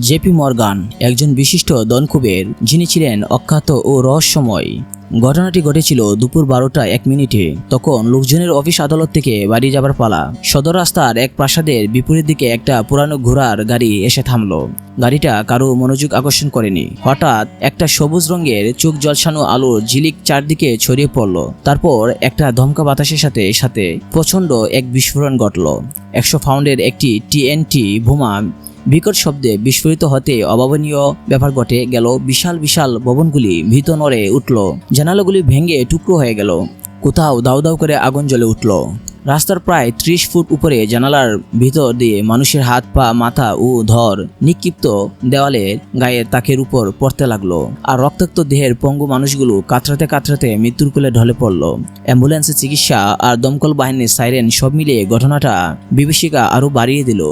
JP Morgan, একজন বিশিষ্ট দনকুবের, যিনি ছিলেন অখ্যাত ও রহস্যময়। ঘটনাটি ঘটেছিল দুপুর বারোটা এক মিনিটে। তখন লোকজনের অফিস আদালত থেকে বাড়ি যাবার পালা। সদর রাস্তার এক প্রাসাদের বিপরীত দিকে একটা পুরানো ঘোড়ার গাড়ি এসে থামলো। গাড়িটা কারও মনোযোগ আকর্ষণ করেনি। হঠাৎ একটা সবুজ রঙের চোখ জলসানো আলোর ঝিলিক চারদিকে ছড়িয়ে পড়ল। তারপর একটা ধমকা বাতাসের সাথে সাথে প্রচণ্ড এক বিস্ফোরণ ঘটল। একশো ফাউন্ডের একটি টিএনটি বোমা বিকট শব্দে বিস্ফোরিত হতে অভাবনীয় ব্যাপার ঘটে গেল। বিশাল বিশাল ভবনগুলি ভীত নড়ে উঠল। জানালাগুলি ভেঙে টুকরো হয়ে গেল। কোথাও দাউ দাউ করে আগুন জ্বলে উঠল। রাস্তার প্রায় ত্রিশ ফুট উপরে জানালার ভিতর দিয়ে মানুষের হাত, পা, মাথা ও ধর নিক্ষিপ্ত দেওয়ালের গায়ে তাকের উপর পড়তে লাগল। আর রক্তাক্ত দেহের পঙ্গু মানুষগুলো কাতরাতে কাতরাতে মৃত্যুর কোলে ঢলে পড়ল। অ্যাম্বুলেন্সের চিকিৎসা আর দমকল বাহিনীর সাইরেন সব মিলিয়ে ঘটনাটা বিভীষিকা আরও বাড়িয়ে দিল।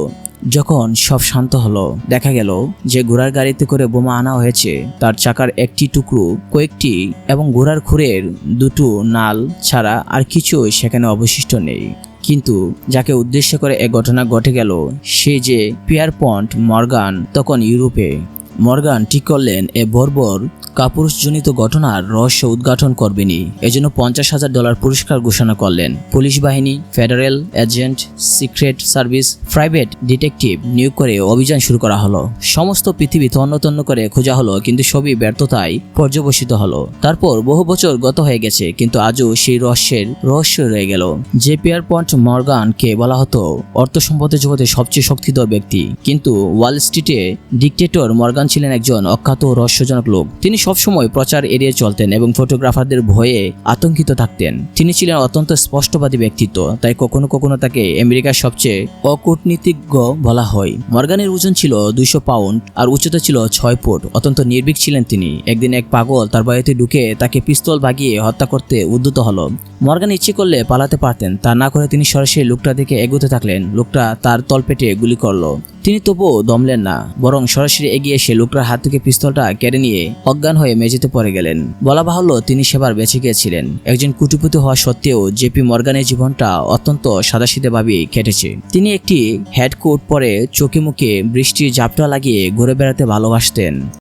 যখন সব শান্ত হলো, দেখা গেল যে ঘোড়ার গাড়িতে করে বোমা আনা হয়েছে। তার চাকার একটি টুকরো, কয়েকটি এবং ঘোড়ার খুরের দুটো নাল ছাড়া আর কিছুই সেখানে অবশিষ্ট নেই। কিন্তু যাকে উদ্দেশ্য করে এ ঘটনা ঘটে গেল, সে যে পিয়ার পন্ট মর্গান তখন ইউরোপে মর্গান ঠিক করলেন, এ বর্বর কাপুরুষজনিত ঘটনার রহস্য উদ্ঘাটন করবেনি এজন্য পঞ্চাশ হাজার ডলার পুরস্কার ঘোষণা করলেন। পুলিশ বাহিনী, federal agent, secret service, private detective নিয়োগ করে অভিযান শুরু করা হলো। সমস্ত পৃথিবী তন্ন তন্ন করে খোঁজা হলো, কিন্তু সবই ব্যর্থতায় পর্যবসিত হলো। তারপর বহু বছর গত হয়ে গেছে, কিন্তু আজও সেই রহস্যের রহস্য রয়ে গেল। যে পিয়ার পয়েন্ট মর্গানকে বলা হতো, অর্থ সম্পদের জগতে সবচেয়ে শক্তিধর ব্যক্তি। কিন্তু ওয়াল স্ট্রিটে ডিকটেটর মর্গান ছিলেন একজন অখ্যাত রহস্যজনক লোক। তিনি সবসময় প্রচার এড়িয়ে চলতেন এবং ফটোগ্রাফারদের ভয়ে আতঙ্কিত থাকতেন। তিনি ছিলেন অত্যন্ত স্পষ্টবাদী ব্যক্তিত্ব, তাই কখনো কখনো তাকে আমেরিকার সবচেয়ে অকূটনীতিজ্ঞ বলা হয়। মর্গানের ওজন ছিল দুইশো পাউন্ড আর উচ্চতা ছিল ছয় ফুট। অত্যন্ত নির্ভীক ছিলেন তিনি। একদিন এক পাগল তার বাড়িতে ঢুকে তাকে পিস্তল ভাগিয়ে হত্যা করতে উদ্যত হলো। মর্গান ইচ্ছে করলে পালাতে পারতেন, তা না করে তিনি সরাসরি লোকটা দিকে এগোতে থাকলেন। লোকটা তার তলপেটে গুলি করল। তিনি তবুও দমলেন না, বরং সরাসরি এগিয়ে এসে লোকটার হাত থেকে পিস্তলটা কেড়ে নিয়ে অজ্ঞান হয়ে মেঝেতে পড়ে গেলেন। বলা বাহুল্য তিনি সেবার বেঁচে গিয়েছিলেন। একজন কুটিপুতি হওয়া সত্ত্বেও জেপি মর্গানের জীবনটা অত্যন্ত সাদাসিধেভাবেই কেটেছে। তিনি একটি হেডকোট পরে চোখে মুখে বৃষ্টির জাপটা লাগিয়ে ঘুরে বেড়াতে ভালোবাসতেন।